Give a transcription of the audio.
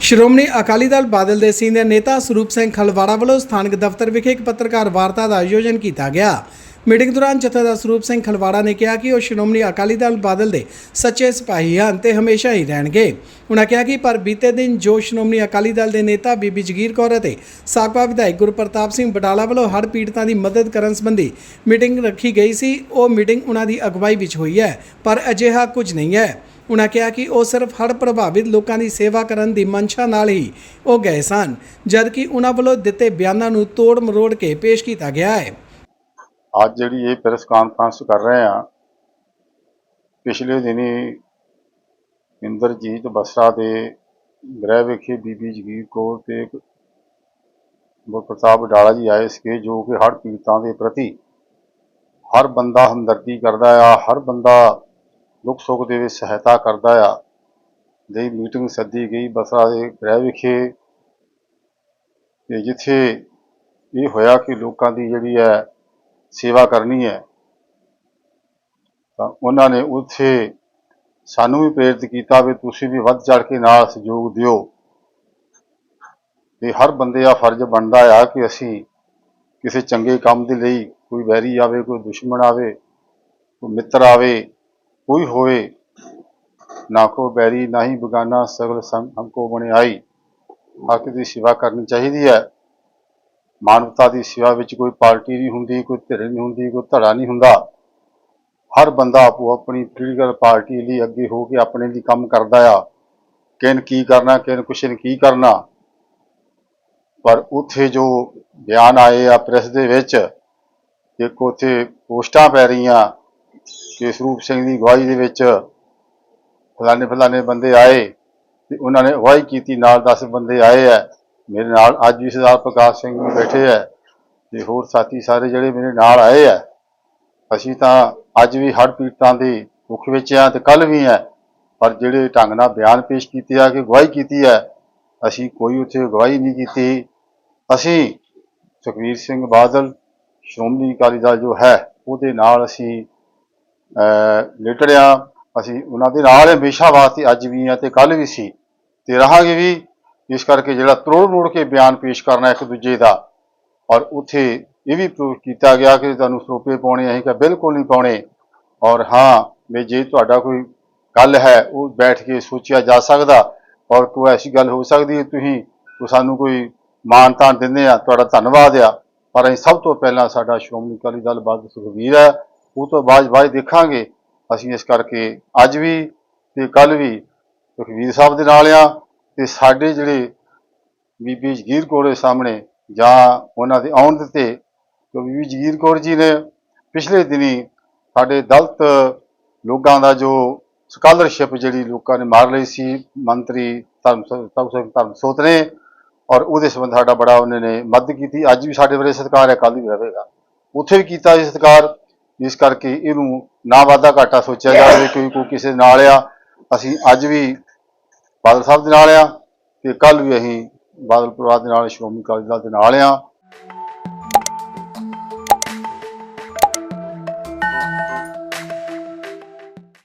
ਸ਼੍ਰੋਮਣੀ ਅਕਾਲੀ ਦਲ ਬਾਦਲ ਦੇ ਸੀਨੀਅਰ ਨੇਤਾ ਸਰੂਪ ਸਿੰਘ ਖਲਵਾੜਾ ਵੱਲੋਂ ਸਥਾਨਕ ਦਫ਼ਤਰ ਵਿਖੇ ਇੱਕ ਪੱਤਰਕਾਰ ਵਾਰਤਾ ਦਾ ਆਯੋਜਨ ਕੀਤਾ ਗਿਆ। ਮੀਟਿੰਗ ਦੌਰਾਨ ਜਥੇਦਾਰ ਸਰੂਪ ਸਿੰਘ ਖਲਵਾੜਾ ਨੇ ਕਿਹਾ ਕਿ ਉਹ ਸ਼੍ਰੋਮਣੀ ਅਕਾਲੀ ਦਲ ਬਾਦਲ ਦੇ ਸੱਚੇ ਸਿਪਾਹੀ ਹਨ ਤੇ ਹਮੇਸ਼ਾ ਹੀ ਰਹਿਣਗੇ। ਉਹਨਾਂ ਕਿਹਾ ਕਿ ਪਰ ਬੀਤੇ ਦਿਨ ਜੋ ਸ਼੍ਰੋਮਣੀ ਅਕਾਲੀ ਦਲ ਦੇ ਨੇਤਾ ਬੀਬੀ ਜਗੀਰ ਕੌਰ ਅਤੇ ਸਾਬਕਾ ਵਿਧਾਇਕ ਗੁਰਪ੍ਰਤਾਪ ਸਿੰਘ ਬਟਾਲਾ ਵੱਲੋਂ ਹੜ੍ਹ ਪੀੜਤਾਂ ਦੀ ਮਦਦ ਕਰਨ ਸੰਬੰਧੀ ਮੀਟਿੰਗ ਰੱਖੀ ਗਈ ਸੀ। ਉਹ ਮੀਟਿੰਗ ਉਹਨਾਂ ਦੀ ਅਗਵਾਈ ਵਿੱਚ ਹੋਈ ਹੈ, ਪਰ ਅਜਿਹਾ ਕੁਝ ਨਹੀਂ ਹੈ। ਉਨ੍ਹਾਂ ਕਿਹਾ ਕਿ ਉਹ ਸਿਰਫ ਹੜ੍ਹ ਪ੍ਰਭਾਵਿਤ ਲੋਕਾਂ ਦੀ ਸੇਵਾ ਕਰਨ ਦੀ ਮਨਸ਼ਾ ਨਾਲ ਹੀ ਉਹ ਗਏ ਸਨ, ਜਦਕਿ ਉਨ੍ਹਾਂ ਵੱਲੋਂ ਦਿੱਤੇ ਬਿਆਨਾਂ ਨੂੰ ਤੋੜ ਮਰੋੜ ਕੇ ਪੇਸ਼ ਕੀਤਾ ਗਿਆ ਹੈ। ਅੱਜ ਜਿਹੜੀ ਇਹ ਪ੍ਰੈਸ ਕਾਨਫਰੰਸ ਕਰ ਰਹੇ ਆ ਪਿਛਲੇ ਦਿਨੀ ਇੰਦਰਜੀਤ ਬਸਰਾ ਦੇ ਗ੍ਰਹਿ ਵਿਖੇ ਬੀਬੀ ਜਗੀਰ ਕੌਰ ਤੇ ਗੁਰਪ੍ਰਤਾਪ ਡਾਲਾ ਜੀ ਆਏ ਸੀਗੇ, ਜੋ ਕਿ ਹੜ੍ਹ ਪੀੜਤਾਂ ਦੇ ਪ੍ਰਤੀ ਹਰ ਬੰਦਾ ਹਮਦਰਦੀ ਕਰਦਾ ਆ, ਹਰ ਬੰਦਾ ਦੁੱਖ ਸੁੱਖ ਦੇ ਵਿੱਚ ਸਹਾਇਤਾ ਕਰਦਾ ਆ। ਦੀ ਮੀਟਿੰਗ ਸੱਦੀ ਗਈ, ਬਸਰਾ ਦੇ ਗ੍ਰਹਿ ਵਿਖੇ। ਤੇ ਜਿੱਥੇ ਇਹ ਹੋਇਆ ਕਿ ਲੋਕਾਂ ਦੀ ਜਿਹੜੀ ਹੈ ਸੇਵਾ ਕਰਨੀ ਹੈ, ਤਾਂ ਉਹਨਾਂ ਨੇ ਉੱਥੇ ਸਾਨੂੰ ਵੀ ਪ੍ਰੇਰਿਤ ਕੀਤਾ ਵੀ ਤੁਸੀਂ ਵੀ ਵੱਧ ਚੜ ਕੇ ਨਾਲ ਸਹਿਯੋਗ ਦਿਓ। ਤੇ ਹਰ ਬੰਦੇ ਦਾ ਫਰਜ਼ ਬਣਦਾ ਆ ਕਿ ਅਸੀਂ ਕਿਸੇ ਚੰਗੇ ਕੰਮ ਦੇ ਲਈ ਕੋਈ ਵੈਰੀ ਆਵੇ, ਕੋਈ ਦੁਸ਼ਮਣ ਆਵੇ, ਕੋਈ ਮਿੱਤਰ ਆਵੇ ਕੋਈ ਹੋਵੇ, ਨਾ ਕੋ ਬੈਰੀ, ਨਾ ਹੀ ਬਗਾਨਾ, ਸਗਲ ਸੰਗ ਹਮਕੋ ਬਣੇ ਹੱਕ ਦੀ ਸੇਵਾ ਕਰਨੀ ਚਾਹੀਦੀ ਹੈ। ਮਾਨਵਤਾ ਦੀ ਸੇਵਾ ਵਿੱਚ ਕੋਈ ਪਾਰਟੀ ਨਹੀਂ ਹੁੰਦੀ, ਕੋਈ ਧਿਰ ਨਹੀਂ ਹੁੰਦੀ, ਕੋਈ ਧੜਾ ਨਹੀਂ ਹੁੰਦਾ। ਹਰ ਬੰਦਾ ਆਪੋ ਆਪਣੀ ਪੋਲੀਟੀਕਲ ਪਾਰਟੀ ਲਈ ਅੱਗੇ ਹੋ ਕੇ ਆਪਣੇ ਲਈ ਕੰਮ ਕਰਦਾ ਆ। ਕਿਨ ਕੀ ਕਰਨਾ ਕਿਨ ਕੁਛ ਨੇ ਕੀ ਕਰਨਾ। ਪਰ ਉੱਥੇ ਜੋ ਬਿਆਨ ਆਏ ਆ ਪ੍ਰੈਸ ਦੇ ਵਿੱਚ, ਇੱਕ ਉੱਥੇ ਪੋਸਟਾਂ ਪੈ ਰਹੀਆਂ ਕਿ ਸਰੂਪ ਸਿੰਘ ਦੀ ਅਗਵਾਈ ਦੇ ਵਿੱਚ ਫਲਾਣੇ ਫਲਾਣੇ ਬੰਦੇ ਆਏ ਤੇ ਉਹਨਾਂ ਨੇ ਅਗਵਾਈ ਕੀਤੀ, ਨਾਲ 10 ਬੰਦੇ ਆਏ ਆ। ਮੇਰੇ ਨਾਲ ਅੱਜ ਵੀ ਸਰਦਾਰ ਪ੍ਰਕਾਸ਼ ਸਿੰਘ ਵੀ ਬੈਠੇ ਆ ਤੇ ਹੋਰ ਸਾਥੀ ਸਾਰੇ ਜਿਹੜੇ ਮੇਰੇ ਨਾਲ ਆਏ ਆ। ਅਸੀਂ ਤਾਂ ਅੱਜ ਵੀ ਹੜ੍ਹ ਪੀੜਤਾਂ ਦੇ ਦੁੱਖ ਵਿੱਚ ਆ ਤੇ ਕੱਲ ਵੀ ਆ। ਪਰ ਜਿਹੜੇ ਢੰਗ ਨਾਲ ਬਿਆਨ ਪੇਸ਼ ਕੀਤੇ ਆ ਕਿ ਅਗਵਾਈ ਕੀਤੀ ਹੈ ਅਸੀਂ ਕੋਈ ਉੱਥੇ ਅਗਵਾਈ ਨਹੀਂ ਕੀਤੀ। ਅਸੀਂ ਸੁਖਵੀਰ ਸਿੰਘ ਬਾਦਲ, ਸ਼੍ਰੋਮਣੀ ਅਕਾਲੀ ਦਲ ਜੋ ਹੈ, ਉਹਦੇ ਨਾਲ ਅਸੀਂ ਲਿਟੜ ਆ ਅਸੀਂ ਉਹਨਾਂ ਦੇ ਨਾਲ ਹਮੇਸ਼ਾ ਵਾਸਤੇ ਅੱਜ ਵੀ ਆ ਤੇ ਕੱਲ ਵੀ ਸੀ ਤੇ ਰਹਾਂਗੇ ਵੀ। ਇਸ ਕਰਕੇ ਜਿਹੜਾ ਤਰੋੜ ਮੋੜ ਕੇ ਬਿਆਨ ਪੇਸ਼ ਕਰਨਾ ਇੱਕ ਦੂਜੇ ਦਾ ਔਰ ਉੱਥੇ ਇਹ ਵੀ ਪ੍ਰੂਫ ਕੀਤਾ ਗਿਆ ਕਿ ਤੁਹਾਨੂੰ ਸਰੋਪੇ ਪਾਉਣੇ, ਅਸੀਂ ਕਿ ਬਿਲਕੁਲ ਨਹੀਂ ਪਾਉਣੇ। ਔਰ ਹਾਂ, ਵੀ ਜੇ ਤੁਹਾਡਾ ਕੋਈ ਗੱਲ ਹੈ, ਉਹ ਬੈਠ ਕੇ ਸੋਚਿਆ ਜਾ ਸਕਦਾ ਔਰ ਕੋਈ ਐਸੀ ਗੱਲ ਹੋ ਸਕਦੀ ਹੈ, ਤੁਸੀਂ ਸਾਨੂੰ ਕੋਈ ਮਾਨਤਾਨ ਦਿੰਦੇ ਆ, ਤੁਹਾਡਾ ਧੰਨਵਾਦ ਆ। ਪਰ ਅਸੀਂ ਸਭ ਤੋਂ ਪਹਿਲਾਂ ਸਾਡਾ ਸ਼੍ਰੋਮਣੀ ਅਕਾਲੀ ਦਲ ਬਾਦ ਸੁਖਵੀਰ ਹੈ। ਉਹ ਤੋਂ ਬਾਅਦ ਬਾਅਦ ਦੇਖਾਂਗੇ। ਅਸੀਂ ਇਸ ਕਰਕੇ ਅੱਜ ਵੀ ਤੇ ਕੱਲ ਵੀ ਸੁਖਵੀਰ ਸਾਹਿਬ ਦੇ ਨਾਲ ਆ ਤੇ ਸਾਡੇ ਜਿਹੜੇ ਬੀਬੀ ਜਗੀਰ ਕੌਰ ਦੇ ਸਾਹਮਣੇ ਜਾਂ ਉਹਨਾਂ ਦੇ ਆਉਣ ਦਿੱਤੇ ਕਿ ਬੀਬੀ ਜਗੀਰ ਕੌਰ ਜੀ ਨੇ ਪਿਛਲੇ ਦਿਨੀ ਸਾਡੇ ਦਲਤ ਲੋਕਾਂ ਦਾ ਜੋ ਸਕਾਲਰਸ਼ਿਪ ਜਿਹੜੀ ਲੋਕਾਂ ਨੇ ਮਾਰ ਲਈ ਸੀ, ਮੰਤਰੀ ਧਰਮ ਸਿੰਘ ਧਰਮ ਸੋਤ ਨੇ ਔਰ ਉਹਦੇ ਸੰਬੰਧ ਸਾਡਾ ਬੜਾ ਉਹਨਾਂ ਨੇ ਮਦਦ ਕੀਤੀ। ਅੱਜ ਵੀ ਸਾਡੇ ਬਾਰੇ ਸਤਿਕਾਰ ਹੈ ਕੱਲ ਵੀ ਰਹੇਗਾ ਉੱਥੇ ਵੀ ਕੀਤਾ ਸੀ ਸਤਿਕਾਰ। ਇਸ ਕਰਕੇ ਇਹਨੂੰ ਨਾ ਵਾਧਾ ਘਾਟਾ ਸੋਚਿਆ ਜਾਵੇ ਕੋਈ ਕੋਈ ਕਿਸੇ ਨਾਲ ਆ। ਅਸੀਂ ਅੱਜ ਵੀ ਬਾਦਲ ਸਾਹਿਬ ਦੇ ਨਾਲ ਆ ਤੇ ਕੱਲ ਵੀ ਅਸੀਂ ਬਾਦਲ ਪਰਿਵਾਰ ਦੇ ਨਾਲ, ਸ਼੍ਰੋਮਣੀ ਅਕਾਲੀ ਦਲ ਦੇ ਨਾਲ ਆ।